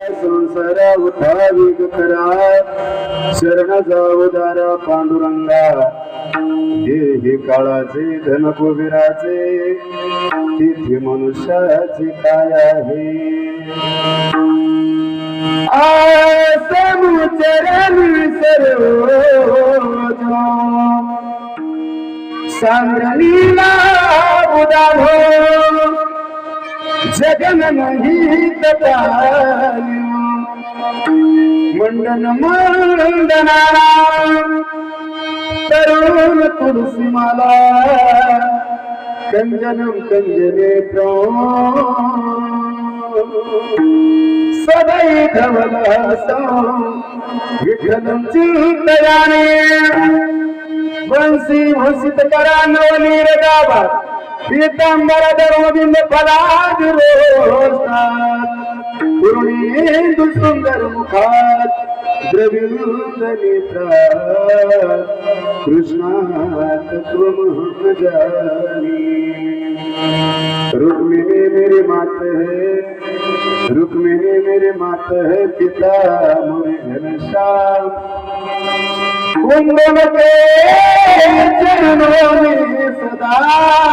संसार उठाविक करा. शरण जाऊ दारा पांडुरंगा. हे काळाचे धन कुबेराचे तिथे मनुष्याचे काय आहे? चरण सर्व सांगलीला जगन मोहित मंडन मंडनारा तरुण तुलसी माला। कंजनम कंजने सदै धवलासो विठ्ठलम चिंतयाने। वंशी भूषित करा नवनीर गावा पीतांबर दरोबिंद पलाज रोसा सुंदर मुखात कृष्णा तत्व महाजानी मात है रुक मात है पिता कुंभ में चरणों में सदा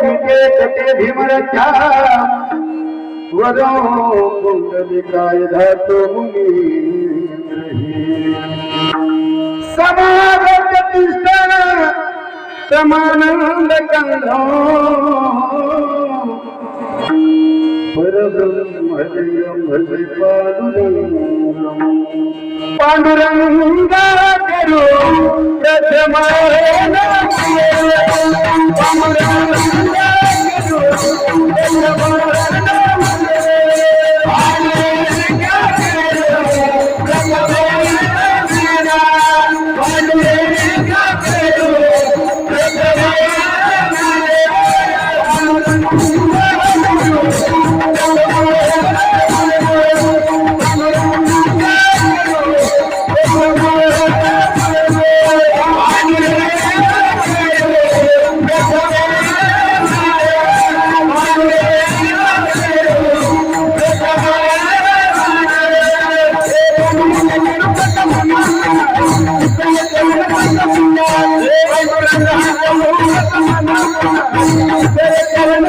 पीते कटे भीमरक्षा वरो कुंडलिकाय धातो मुनी పాండురంగ తెరు ప్రథమ పాండురంగ করুন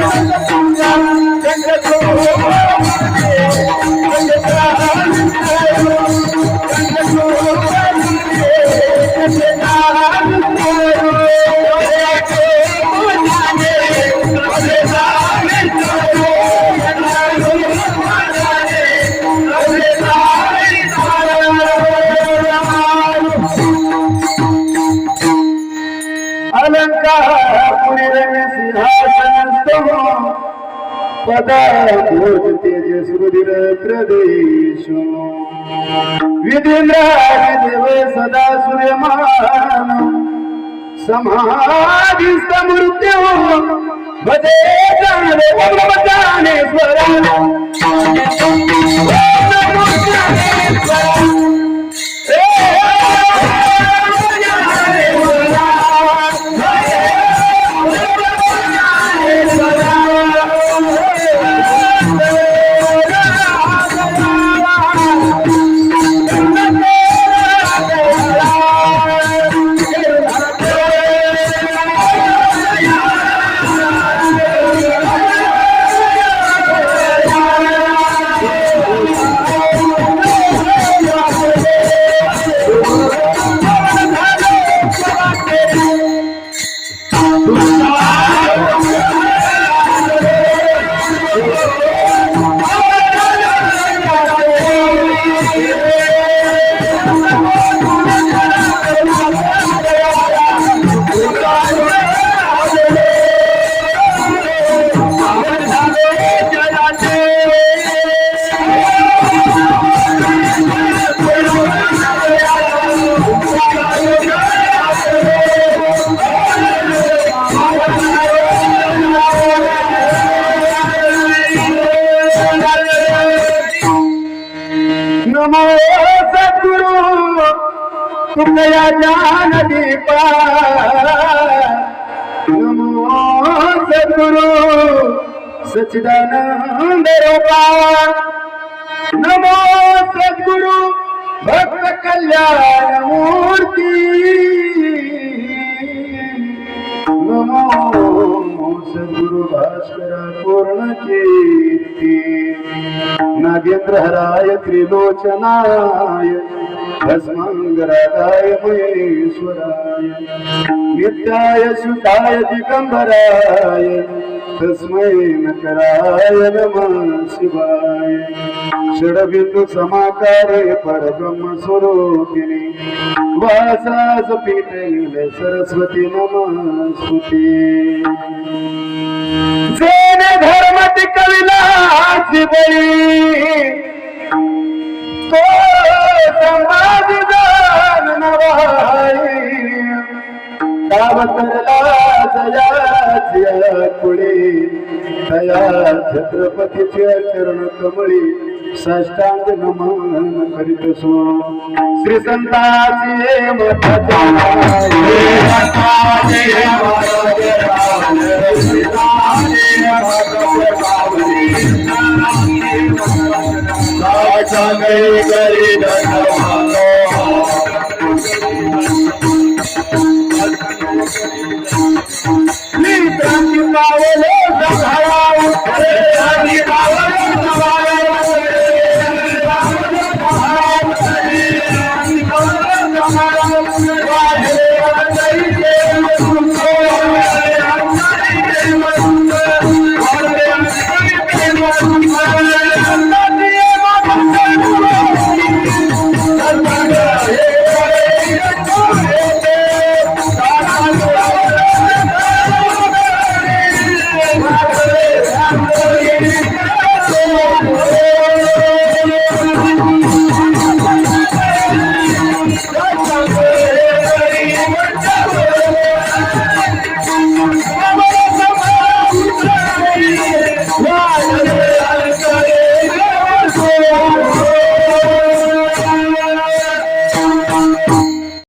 पुरीरंग सिंहासन तुम पदा भोज तेज सुरुधिर प्रदेश विधेन्द्र देव सदा सूर्यमान समाधिस्थ मृत्यु भजे जाने स्वरा नमो सद्गुरु तुमया ज्ञान दीपा सद्गुरु सच्चिदानंद रूपा नमो सद्गुरु भक्त कल्याण मूर्ती नमो सद्गुरु भास्करा पूर्ण कीर्ती नागेन्द्रहराय त्रिलोचनाय भस्माङ्गरागाय महेश्वराय, नित्याय सुताय दिगंबराय तस्मै नकराय नम शिवाय। षडबिन्दुसमाकारे परब्रह्मस्वरूपिणि वासासपीठैल सरस्वती नम स्तुति जैन धर्मति कविला शिवै दया छत्रपतीच्या चरण कमळी साष्टांग नमन करीत सो श्री संताची क्रांती पावले सकाळा